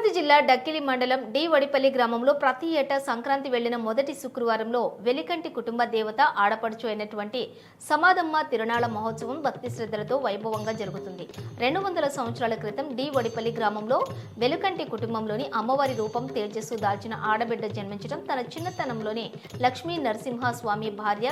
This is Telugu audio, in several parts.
తిరుపతి జిల్లా డక్కిలి మండలం డి వడిపల్లి గ్రామంలో ప్రతి ఏటా సంక్రాంతి వెళ్ళిన మొదటి శుక్రవారంలో వెలికంటి కుటుంబ దేవత ఆడపడుచు అయినటువంటి సమాధమ్మ తిరునాళ మహోత్సవం భక్తి శ్రద్ధలతో వైభవంగా జరుగుతుంది. రెండు వందల సంవత్సరాల క్రితం డి వడిపల్లి గ్రామంలో వెలుకంటి కుటుంబంలోని అమ్మవారి రూపం తేజస్సు దాల్చిన ఆడబిడ్డ జన్మించడం తన చిన్నతనంలోనే లక్ష్మీ నరసింహస్వామి భార్య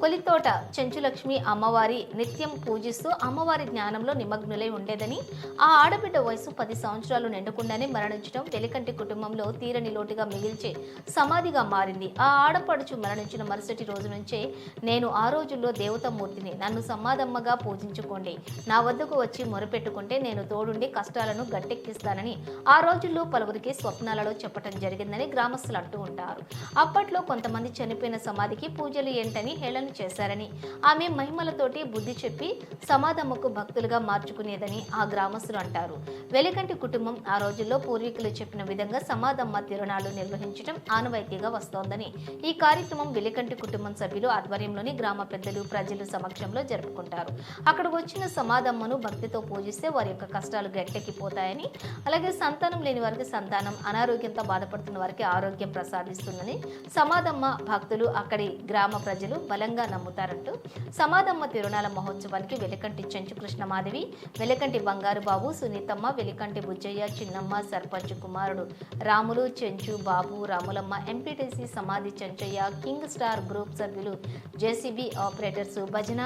కొలితోట చెంచులక్ష్మి అమ్మవారి నిత్యం పూజిస్తూ అమ్మవారి జ్ఞానంలో నిమగ్నులై ఉండేదని ఆ ఆడబిడ్డ వయసు పది సంవత్సరాలు నిండకుండానే మరణించడం వెలికంటి కుటుంబంలో తీరని లోటుగా మిగిల్చే సమాధిగా మారింది. ఆ ఆడపడుచు మరణించిన మరుసటి రోజు నుంచే నేను ఆ రోజుల్లో దేవతామూర్తిని నన్ను సమాధమ్మగా పూజించుకోండి. నా వద్దకు వచ్చి మొరపెట్టుకుంటే నేను తోడుండి కష్టాలను గట్టెక్కిస్తానని ఆ రోజుల్లో పలువురికి స్వప్నాలలో చెప్పటం జరిగిందని గ్రామస్తులు అంటూ ఉంటారు. అప్పట్లో కొంతమంది చనిపోయిన సమాధికి పూజలు ఏంటని హేళన చేశారని ఆమె మహిమలతోటి బుద్ధి చెప్పి సమాధమ్మకు భక్తులుగా మార్చుకునేదని ఆ గ్రామస్తులు అంటారు. వెలికంటి కుటుంబం ఆ రోజుల్లో పూర్వీకులు చెప్పిన విధంగా సమాధమ్మ తిరునాళ్ళు నిర్వహించడం ఆనవాయితీగా వస్తోందని ఈ కార్యక్రమం వెలికంటి కుటుంబం సభ్యులు ఆధ్వర్యంలోని గ్రామ పెద్దలు ప్రజలు సమక్షంలో జరుపుకుంటారు. అక్కడ వచ్చిన సమాధమ్మను భక్తితో పూజిస్తే వారి యొక్క కష్టాలు గట్టెక్కిపోతాయని అలాగే సంతానం లేని వారికి సంతానం అనారోగ్యంతో బాధపడుతున్న వారికి ఆరోగ్యం ప్రసాదిస్తుందని సమాధమ్మ భక్తులు అక్కడి గ్రామ ప్రజలు బలంగా నమ్ముతారంటూ సమాధమ్మ తిరునాళ మహోత్సవానికి వెలికంటి చెంచు కృష్ణమాదేవి వెలికంటి బంగారు బాబు సునీతమ్మ వెలికంటి బుజ్జయ్య చిన్నమ్మ సర్పంచ్ కుమారుడు రాములు చెంచు బాబు రాములమ్మ ఎంపీటీసీ సమాధి చెంచయ్య కింగ్ స్టార్ గ్రూప్ సభ్యులు జేసీబీ ఆపరేటర్స్ భజన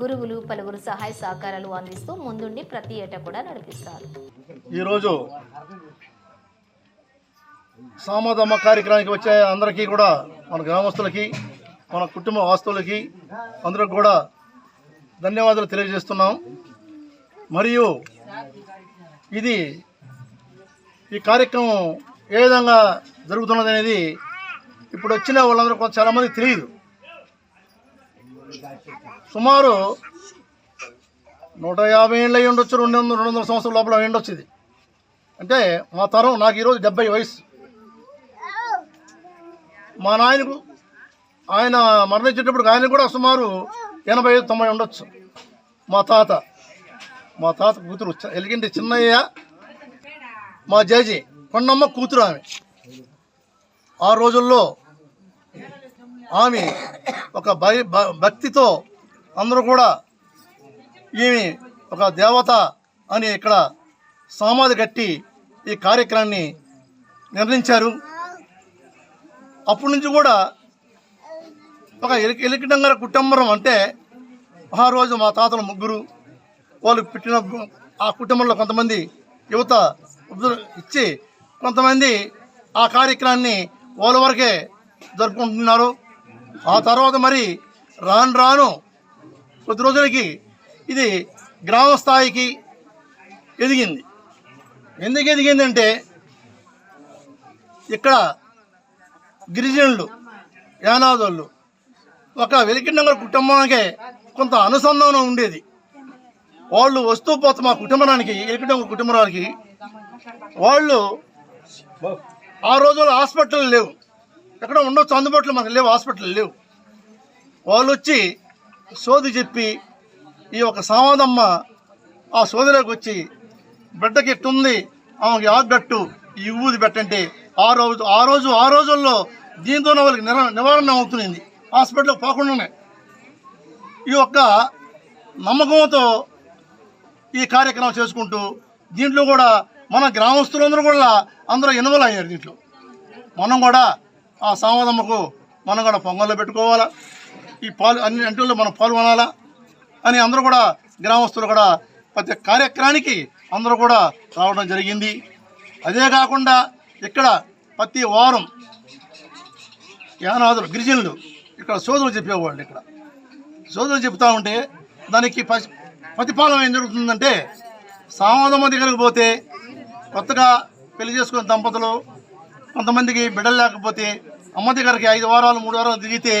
గురువులు పలువురు సహాయ సహకారాలు అందిస్తూ ముందుండి ప్రతి ఏటా కూడా నడిపిస్తారు. ఈరోజు సామోదమ్మ కార్యక్రమానికి వచ్చే అందరికీ కూడా మన గ్రామస్తులకి మన కుటుంబ వాస్తువులకి అందరికి కూడా ధన్యవాదాలు తెలియజేస్తున్నాం. మరియు ఇది ఈ కార్యక్రమం ఏ విధంగా జరుగుతున్నది అనేది ఇప్పుడు వచ్చిన వాళ్ళందరూ కొంత చాలామంది తెలియదు. సుమారు నూట యాభై ఏళ్ళు అయి ఉండొచ్చు రెండు వందల రెండు వందల సంవత్సరాల లోపల ఉండొచ్చు ఇది. అంటే మా తరం నాకు ఈరోజు డెబ్బై వయసు మా నాయనకు ఆయన మరణించేటప్పుడు ఆయన కూడా సుమారు ఎనభై ఐదు తొంభై ఉండొచ్చు. మా తాత మా తాత కూతురు చ- ఎలిగింటి చిన్నయ్య మా జడ్జి కొండమ్మ కూతురు ఆమె. ఆ రోజుల్లో ఆమె ఒక భ- భక్తితో అందరూ కూడా ఈమె ఒక దేవత అని ఇక్కడ సమాధి కట్టి ఈ కార్యక్రమాన్ని నిర్ణయించారు. అప్పటి నుంచి కూడా ఒక ఎలికి ఎలికిడంగర కుటుంబం అంటే ఆ రోజు మా తాతలు ముగ్గురు వాళ్ళు పెట్టిన ఆ కుటుంబంలో కొంతమంది యువత ఇచ్చి కొంతమంది ఆ కార్యక్రమాన్ని వాళ్ళ వరకే జరుపుకుంటున్నారు. ఆ తర్వాత మరి రాను రాను కొద్ది రోజులకి ఇది గ్రామ స్థాయికి ఎదిగింది. ఎందుకు ఎదిగిందంటే ఇక్కడ గిరిజనులు యానాదులు ఒక వెలికిండంగ కుటుంబానికి కొంత అనుసంధానం ఉండేది. వాళ్ళు వస్తూ పోతూ మా కుటుంబానికి వెలికిండంగ కుటుంబానికి వాళ్ళు ఆ రోజుల్లో హాస్పిటల్ లేవు. ఎక్కడ ఉండొచ్చు అందుబాటులో మనకు లేవు హాస్పిటల్ లేవు. వాళ్ళు వచ్చి సోది చెప్పి ఈ ఒక సామాదమ్మ ఆ సోదిలోకి వచ్చి బిడ్డకి ఎట్టుంది ఆమెకి ఆగట్టు ఈ ఊది పెట్టంటే ఆ రోజు ఆ రోజు ఆ రోజుల్లో దీంతోనే వాళ్ళకి నిర నివారణ అవుతుంది హాస్పిటల్కి పోకుండానే. ఈ యొక్క నమ్మకంతో ఈ కార్యక్రమం చేసుకుంటూ దీంట్లో కూడా మన గ్రామస్తులందరూ కూడా అందరూ ఇన్వాల్వ్ అయ్యారు దీంట్లో. మనం కూడా ఆ సామదమ్మకు మనం కూడా పొంగల్లో పెట్టుకోవాలా. ఈ పాలు అన్ని అంటుల్లో మనం పాల్గొనాలా అని అందరూ కూడా గ్రామస్తులు కూడా ప్రతి కార్యక్రమానికి అందరూ కూడా రావడం జరిగింది. అదే కాకుండా ఇక్కడ ప్రతి వారం యానాదులు గిరిజనులు ఇక్కడ సోదరులు చెప్పేవాళ్ళు ఇక్కడ. సోదరులు చెప్తా ఉంటే దానికి పసి- ప్రతిఫలం ఏం జరుగుతుందంటే సామదమ్మ దగ్గరకు పోతే కొత్తగా పెళ్ళి చేసుకున్న దంపతులు కొంతమందికి బిడ్డలు లేకపోతే అమ్మ దగ్గరికి ఐదు వారాలు మూడు వారాలు దిగితే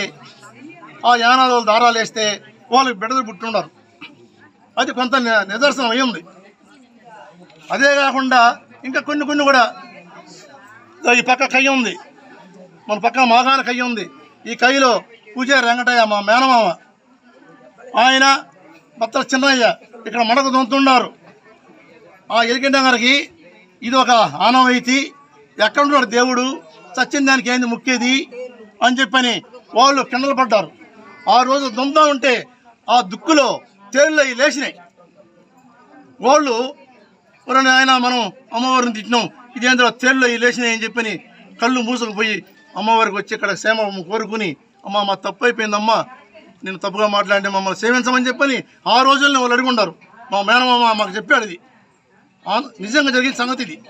ఆ యానాదులు దారాలు వేస్తే వాళ్ళు బిడ్డలు పుట్టుండరు. అది కొంత నిదర్శనం అయ్యింది అదే కాకుండా ఇంకా కొన్ని కొన్ని కూడా ఈ పక్క కయ్య ఉంది. మన పక్క మాగాన కయ్య ఉంది. ఈ కయ్యలో పూజారి వెంకటయ్య మా మేనమామ. ఆయన భర్త చిన్నయ్య ఇక్కడ మడక దొంతున్నారు ఆ ఎలికెండ గారికి ఇది ఒక ఆనవాయితీ. ఎక్కడున్నాడు దేవుడు? చచ్చిన దానికి ఏంది ముక్కేది అని చెప్పని వాళ్ళు కిండలు పడ్డారు. ఆ రోజు దొంద ఉంటే ఆ దుక్కులో తేళ్ళు అవి లేచినాయి. వాళ్ళు ఎవరైనా ఆయన మనం అమ్మవారిని తిట్టినాం. ఇదేంద్ర తేళ్ళు అవి లేచినాయి? అని చెప్పని కళ్ళు మూసుకుపోయి అమ్మవారికి వచ్చి ఇక్కడ క్షేమ కోరుకుని అమ్మ మా తప్పు అయిపోయిందమ్మా. నేను తప్పుగా మాట్లాడి మమ్మల్ని సేవించమని చెప్పని ఆ రోజుల్లో వాళ్ళు అడుగుండారు. మా మేనమామ మాకు చెప్పాడు ఇది. నిజంగా జరిగిన సంగతి ఇది.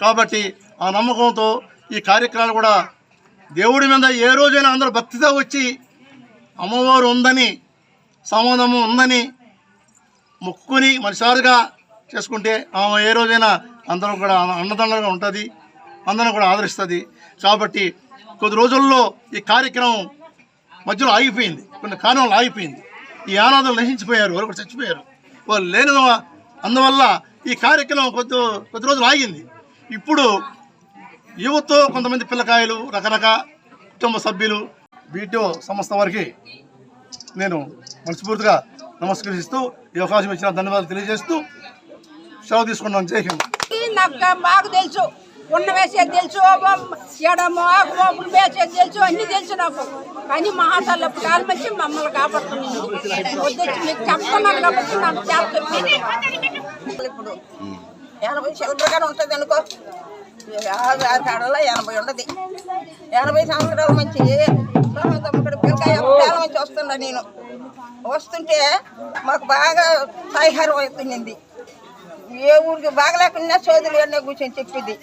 కాబట్టి ఆ నమ్మకంతో ఈ కార్యక్రమాలు కూడా దేవుడి మీద ఏ రోజైనా అందరూ భక్తితో వచ్చి అమ్మవారు ఉందని సమాధము ఉందని మొక్కుని మనసారిగా చేసుకుంటే ఆమె ఏ రోజైనా అందరం కూడా అన్నదండగా ఉంటుంది అందరం కూడా ఆదరిస్తుంది. కాబట్టి కొద్ది రోజుల్లో ఈ కార్యక్రమం మధ్యలో ఆగిపోయింది. కొన్ని కారణాలు ఆగిపోయింది. ఈ ఆనాదులు నశించిపోయారు వారు కూడా చచ్చిపోయారు. వాళ్ళు లేని అందువల్ల ఈ కార్యక్రమం కొద్ది కొద్ది రోజులు ఆగింది. ఇప్పుడు యువతో కొంతమంది పిల్లకాయలు రకరకాల కుటుంబ సభ్యులు బీటీఓ సంస్థ వారికి నేను మనస్ఫూర్తిగా నమస్కరిస్తూ ఈ అవకాశం ఇచ్చిన ధన్యవాదాలు తెలియజేస్తూ సెలవు తీసుకున్నాను జై హింద్. నాకు తెలుసు. ఉన్న వేసేది తెలుసు. ఎడమో ఆకుమోపులు వేసేది తెలుసు. అన్ని తెలుసు నాకు. కానీ మహాతల్లప్పుడు కాలం వచ్చి మమ్మల్ని కాపాడుతున్నాను వద్దొచ్చి మీకు చెప్తున్నాను కాబట్టి నాకు చేస్తాను ఇప్పుడు. ఎనభై చిల్లరగానే ఉంటుంది అనుకో. కాడల్లో ఎనభై ఉండదు ఎనభై సంవత్సరాల నుంచి ఇక్కడ పిల్లకాయ మంచి వస్తున్నా నేను. వస్తుంటే మాకు బాగా సహారం అవుతుంది ఏ ఊరికి బాగలేకుండా సోదరులు అన్నీ కూర్చొని చెప్పింది